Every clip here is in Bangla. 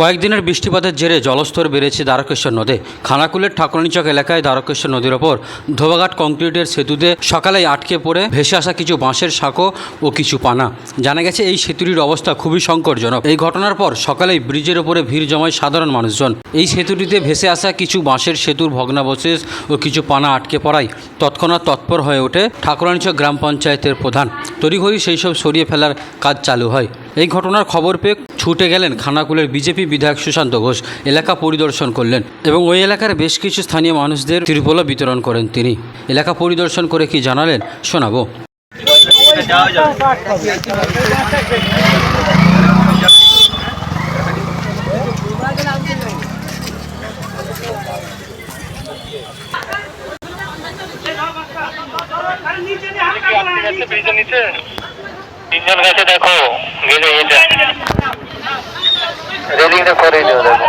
কয়েকদিনের বৃষ্টিপাতের জেরে জলস্তর বেড়েছে দ্বারকেশ্বর নদে। খানাকুলের ঠাকুরানীচক এলাকায় দ্বারকেশ্বর নদীর ওপর ধোবাঘাট কংক্রিটের সেতুতে সকালেই আটকে পড়ে ভেসে আসা কিছু বাঁশের সাঁকো ও কিছু পানা। জানা গেছে এই সেতুটির অবস্থা খুবই সংকটজনক। এই ঘটনার পর সকালেই ব্রিজের ওপরে ভিড় জমায় সাধারণ মানুষজন। এই সেতুটিতে ভেসে আসা কিছু বাঁশের সেতুর ভগ্নাবশেষ ও কিছু পানা আটকে পড়ায় তৎক্ষণাৎ তৎপর হয়ে ওঠে ঠাকুরানীচক গ্রাম পঞ্চায়েতের প্রধান। তড়িঘড়ি সেই সব সরিয়ে ফেলার কাজ চালু হয়। এই ঘটনার খবর পেয়ে ছুটে গেলেন খানাকুলের বিজেপি বিধায়ক সুশান্ত ঘোষ। এলাকা পরিদর্শন করলেন এবং ওই এলাকার বেশ কিছু স্থানীয় মানুষদের ত্রিপলা বিতরণ করেন তিনি। এলাকা পরিদর্শন করে কি জানালেন, শোনাবো। নিচে তিনজন গেছে দেখো। গেলে এটা রেলিংটা করে দিও দেখো।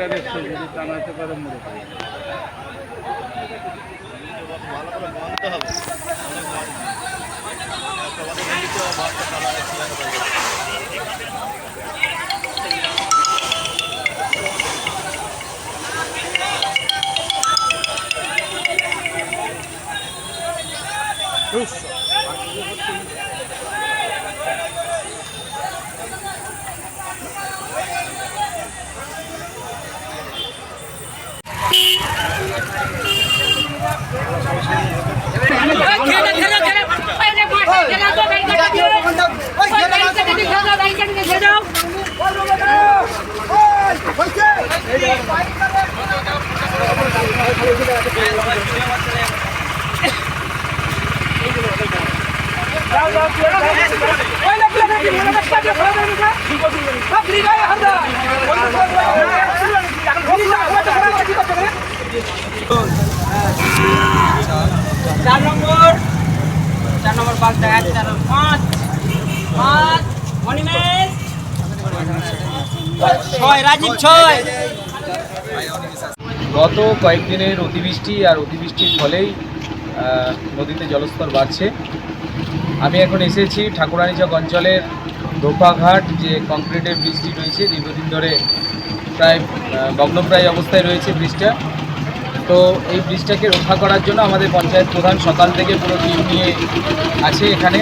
ট্রাক্টর এসছে যদি টানাতে পারে মরে যাবে। চার নম্বর চার নম্বর পাঁচটা এক চার পাঁচ পাঁচ মণিমেশ ছয় রাজীব ছয়। গত কয়েকদিনের অতিবৃষ্টি আর অতিবৃষ্টির ফলেই নদীতে জলস্তর বাড়ছে। আমি এখন এসেছি ঠাকুরানীচক অঞ্চলের ধোপাঘাট যে কংক্রিটের ব্রিজটি রয়েছে, দীর্ঘদিন ধরে প্রায় ভগ্নপ্রায় অবস্থায় রয়েছে ব্রিজটা। তো এই ব্রিজটাকে রক্ষা করার জন্য আমাদের পঞ্চায়েত প্রধান সকাল থেকে পুরো টিম নিয়ে আছে এখানে।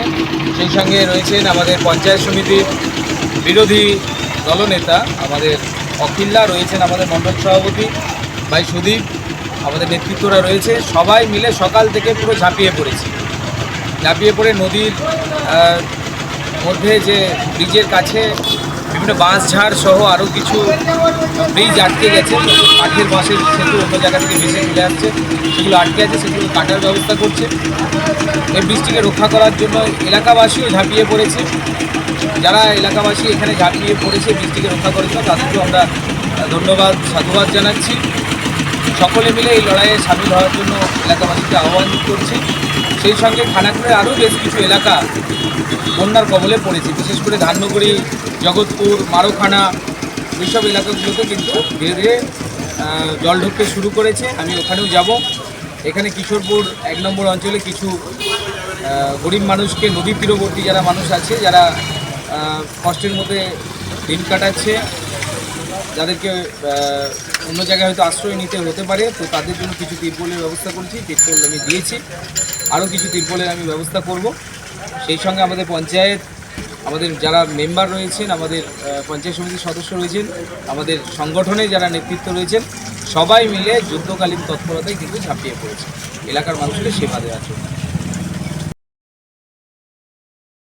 সেই সঙ্গে রয়েছেন আমাদের পঞ্চায়েত সমিতির বিরোধী দলনেতা, আমাদের অখিল্লা রয়েছেন আমাদের মণ্ডল সভাপতি ভাই সুদীপ, আমাদের নেতৃত্বরা রয়েছে। সবাই মিলে সকাল থেকে পুরো ঝাঁপিয়ে পড়েছি। ঝাঁপিয়ে পড়ে নদীর মধ্যে যে ব্রিজের কাছে বিভিন্ন বাঁশ, ঝাড় সহ আরও কিছু ব্রিজ আটকে গেছে। কাঠের বাঁশের সেতু অন্য জায়গা থেকে ভেসে চলে আসছে। সেগুলো আটকে আছে, সেগুলো কাটার ব্যবস্থা করছে। এই ব্রিজটিকে রক্ষা করার জন্য এলাকাবাসীও ঝাঁপিয়ে পড়েছে। যারা এলাকাবাসী এখানে ঝাঁপিয়ে পড়েছে বৃষ্টিকে রক্ষা করেছে তাদেরকেও আমরা ধন্যবাদ, সাধুবাদ জানাচ্ছি। সকলে মিলে এই লড়াইয়ে সামিল হওয়ার জন্য এলাকাবাসীকে আহ্বান করছি। সেই সঙ্গে খানাকুড়ের আরও বেশ কিছু এলাকা বন্যার কবলে পড়েছে। বিশেষ করে ধান্যগুড়ি জগৎপুর, মারোখানা, এইসব এলাকাগুলোতে কিন্তু ধীরে ধীরে জল ঢুকতে শুরু করেছে। আমি ওখানেও যাব। এখানে কিশোরপুর এক নম্বর অঞ্চলে কিছু গরিব মানুষকে নদী তীরবর্তী যারা মানুষ আছে, যারা কষ্টের মধ্যে দিন কাটাচ্ছে যাদেরকে অন্য জায়গায় হয়তো আশ্রয় নিতে হতে পারে, তো তাদের জন্য কিছু তিরপলের ব্যবস্থা করছি, তিরপল আমি দিয়েছি। আরও কিছু তিরপলের আমি ব্যবস্থা করব। সেই সঙ্গে আমাদের পঞ্চায়েত, আমাদের যারা মেম্বার রয়েছেন, আমাদের পঞ্চায়েত সমিতির সদস্য রয়েছেন, আমাদের সংগঠনে যারা নেতৃত্ব রয়েছেন, সবাই মিলে যুদ্ধকালীন তৎপরতায় কিন্তু ঝাঁপিয়ে পড়েছে। এলাকার মানুষকে সেবা দেওয়ার জন্য।